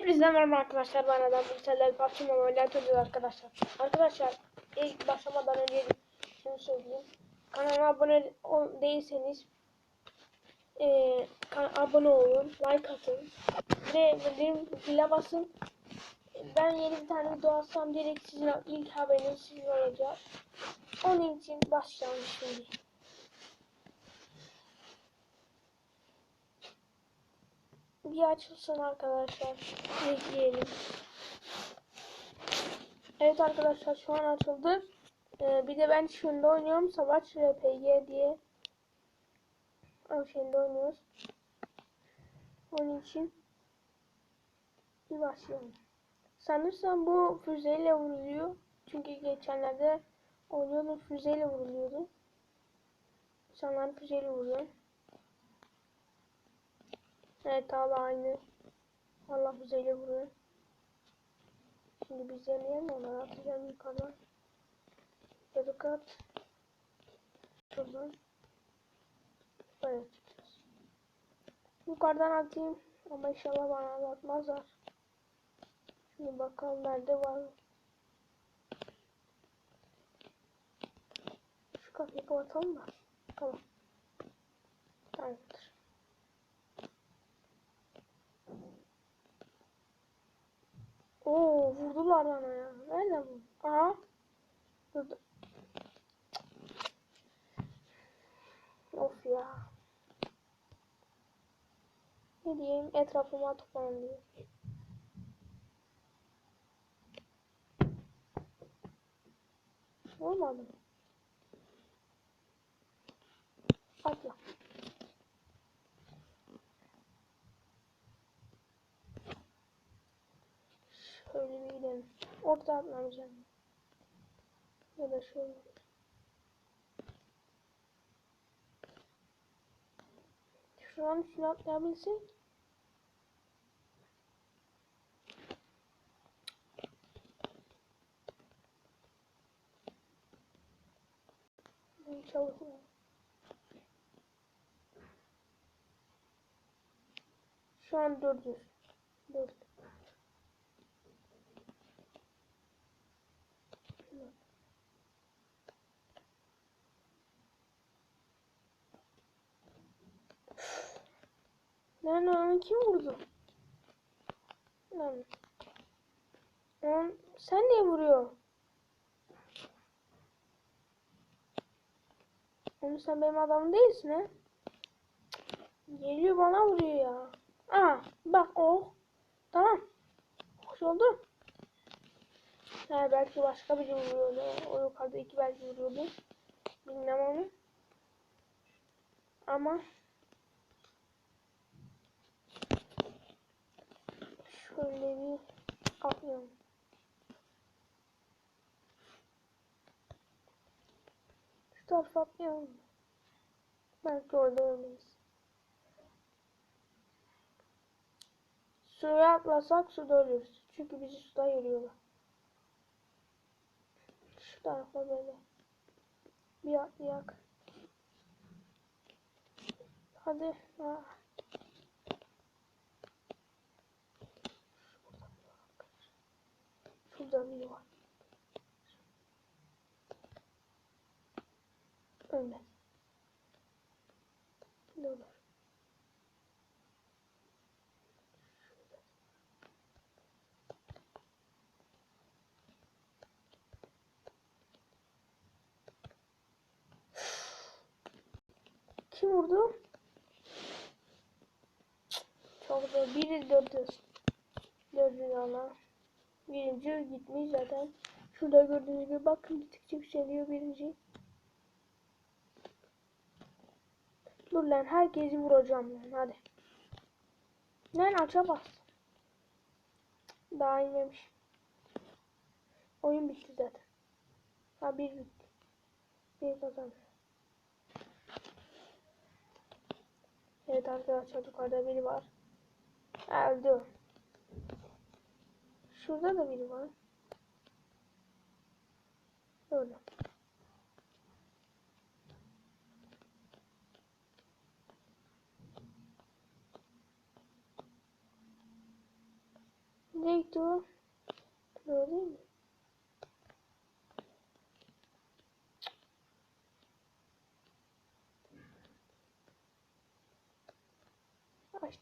Hepinize merhaba arkadaşlar. Ben Adam Bilgisayarlar PUBG Mobile arkadaşlar. Arkadaşlar ilk başlamadan önce şunu söyleyeyim. Kanala abone değilseniz kan- abone olun, like atın ve bildirim zile basın. Ben yeni bir tane video atsam direkt sizin ilk haberiniz sizin olacak. Onun için başlayalım şimdi. Bir açılsın arkadaşlar. Bekleyelim. Evet arkadaşlar şu an açıldı. Ee, bir de ben şunda oynuyorum. Savaş RPG diye. O şeyinde oynuyoruz. Onun için bir başlayalım. Sanırsam bu füzeyle vuruluyor. Çünkü geçenlerde oynuyordum füzeyle vuruluyordu. İnsanlar füzeyle vuruyor. Evet abi aynı. Allah füzeyle vuruyor. Şimdi biz deneyelim onları atacağım yukarıdan. Yazık at. Şuradan. Böyle çıkacağız. Yukarıdan atayım. Ama inşallah bana atmazlar. Şimdi bakalım nerede var. Şu kapıyı kapatalım da. Tamam. Tamamdır. Oo vurdular bana ya. Nerede bu? Aha. Burada. Of ya. Ne diyeyim? Etrafıma toplanın diyor. Olmadı? Atla. Şöyle bir gidelim. Orta atlamayacağım. Ya da şöyle. Şuranın üstüne atlayabilsek. Çalışmıyor. Şu an 400. 4. Lan onu kim vurdu? Lan. Lan sen niye vuruyor? Oğlum sen benim adamım değilsin ha? Geliyor bana vuruyor ya. Aa bak o. Tamam. Hoş oldu. Ha, belki başka biri vuruyordu. O yukarıda iki belki vuruyordu. Bilmem onu. Ama şöyle bir atlayalım. Şu tarafa atlayalım. Belki orada ölmeyiz. Suya atlasak suda ölürüz. Çünkü bizi suda yürüyorlar. Şu tarafa böyle. Bir atlayak. Hadi. Ha. Var. Ölmez. Ne olur. Kim vurdu? Çok zor. Biri dördüz. Dördüz ama. Birinci gitmiş zaten. Şurada gördüğünüz gibi bakın gittikçe yükseliyor birinci. Dur lan herkesi vuracağım lan hadi. Lan aça bas. Daha inmemiş. Oyun bitti zaten. Ha bir bitti. Bir kazandı. Evet arkadaşlar yukarıda biri var. Öldü. Şurada da biri var. Öyle. Nereye gitti o? Doğru değil mi? Aç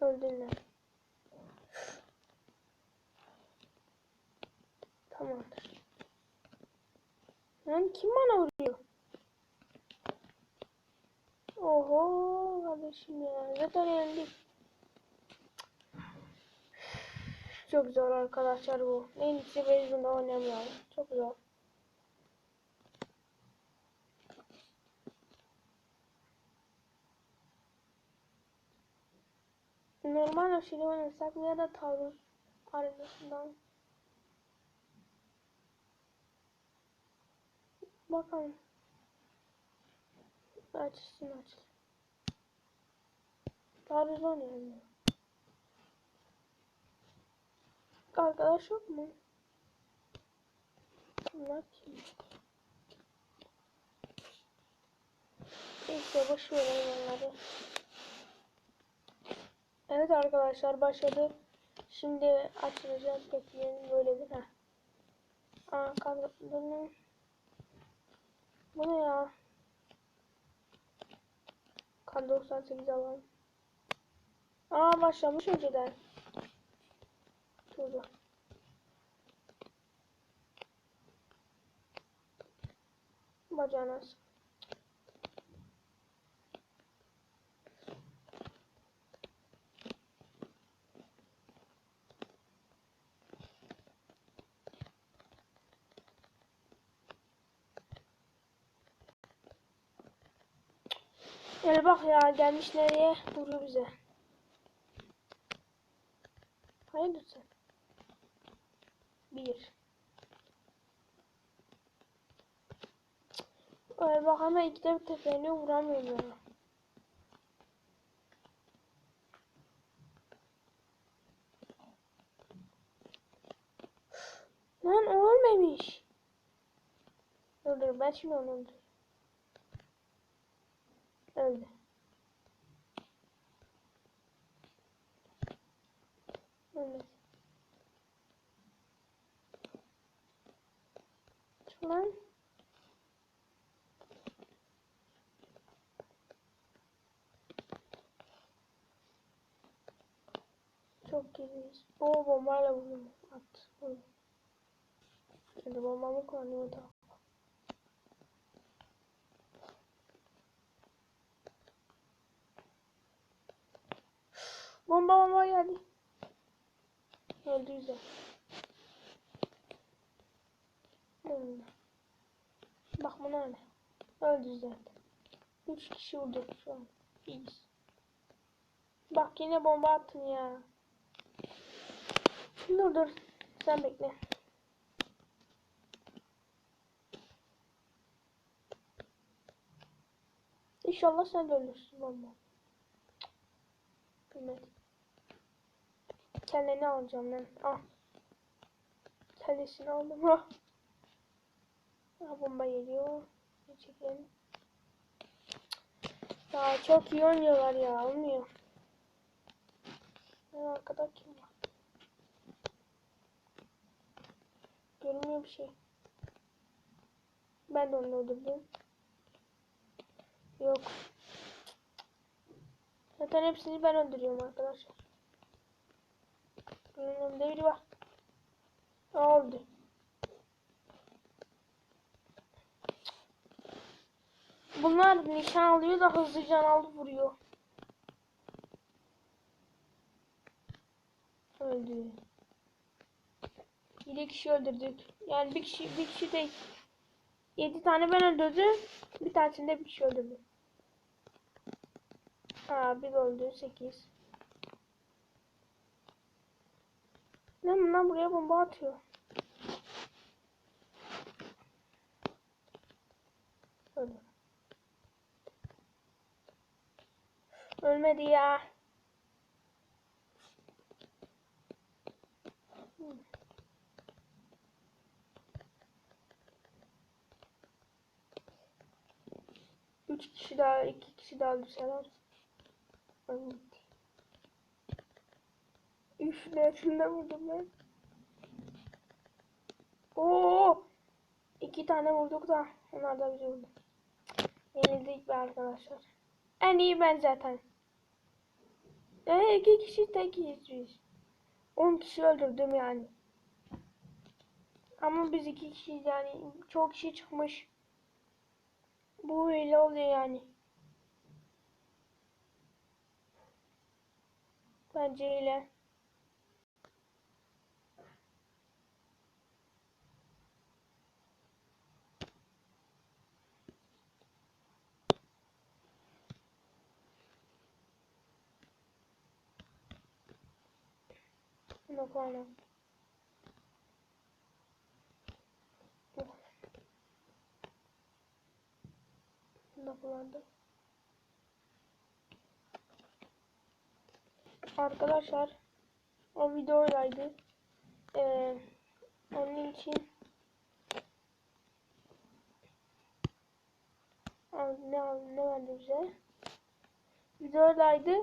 des. Öldüler. Tamamdır. Lan kim bana vuruyor? Oho kardeşim ya. Zaten yendik. Çok zor arkadaşlar bu. En iyisi Basement'da oynamayalım. Çok zor. Normal aşırı oynasak ya da taarruz arenasından. Bakalım. Açsın aç. Taarruz oynayalım. ya. Arkadaş yok mu? Bunlar kim? Neyse boş verelim onları. Evet arkadaşlar başladı. Şimdi açılacak bekleyelim böyledir ha. Aa kadronun Bu ne ya? Kan 98 alalım. Aa başlamış önceden. Şurada. Bacağına sık. Gel bak ya gelmiş nereye vuruyor bize. Hayırdır sen? Bir. Gel bak ama ikide bir teferini vuramıyorum ya. Lan o ölmemiş. Dur ben şimdi onu öldürürüm. Öldü. Çık lan. Çok geriyiz. O bombayla vurdum. At. Vurdum. Şimdi bombamı kullanıyorum da. Bomba bomba geldi. Öldü güzel. Hmm. Bak bu ne? Öldü zaten. Üç kişi vurduk şu an. İyiyiz. Bak yine bomba attın ya. Dur dur. Sen bekle. İnşallah sen de ölürsün bomba. Bilmedim. Kelleni alacağım ben. Al. Kellesini aldım. Ha. Ha bomba geliyor. Çekelim. Ya çok iyi oynuyorlar ya. Olmuyor. En arkada kim var? Görünmüyor bir şey. Ben de onu öldürdüm. Yok. Zaten hepsini ben öldürüyorum arkadaşlar. Önünde biri var. Ne oldu? Bunlar nişan alıyor da hızlı can alıp vuruyor. Öldü. Yedi kişi öldürdük. Yani bir kişi bir kişi değil. Yedi tane ben öldürdüm. Bir tanesini bir kişi öldürdü. Ha bir öldü. Sekiz. Ne lan buraya bomba atıyor. Öldü. Ölmedi ya. Üç kişi daha, iki kişi daha düşseler. Evet. Üf nefsinde vurdum ben. Oo! İki tane vurduk da onlar da bizi vurdu. Yenildik be arkadaşlar. En iyi ben zaten. Ee, iki kişi tekiyiz biz. On kişi öldürdüm yani. Ama biz iki kişi yani çok kişi çıkmış. Bu öyle oluyor yani. Bence öyle. No kullanalım. Bunu kullandım. Arkadaşlar o videoylaydı. Ee, onun için ne ne verdi bize? Videodaydı.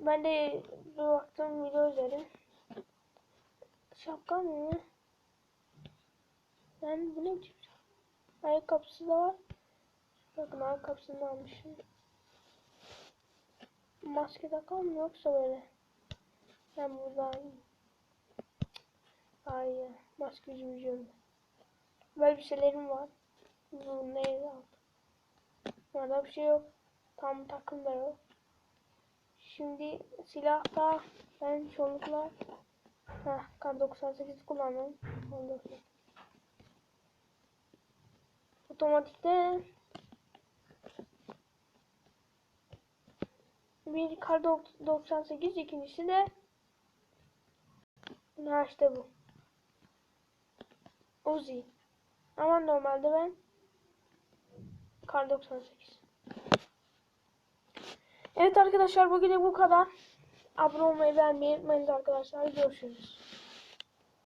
Ben de bir baktım video izledim. Şapka mı? Ben bu ne biçim? Ayakkabısı da var. Bakın ayakkabısını da almışım. Maske takar mı yoksa böyle? Ben burada Hayır. Maske yüzüm yüzüm. Böyle bir şeylerim var. Bu neydi aldım. Orada bir şey yok. Tam takım da yok. Şimdi silahta ben çoğunlukla Heh, kar 98 kullanıyorum. 19. Otomatikte bir kar 98 ikincisi de ha işte bu. Uzi. Ama normalde ben kar 98. Evet arkadaşlar bugün bu kadar. Abone olmayı beğenmeyi unutmayın arkadaşlar. Görüşürüz.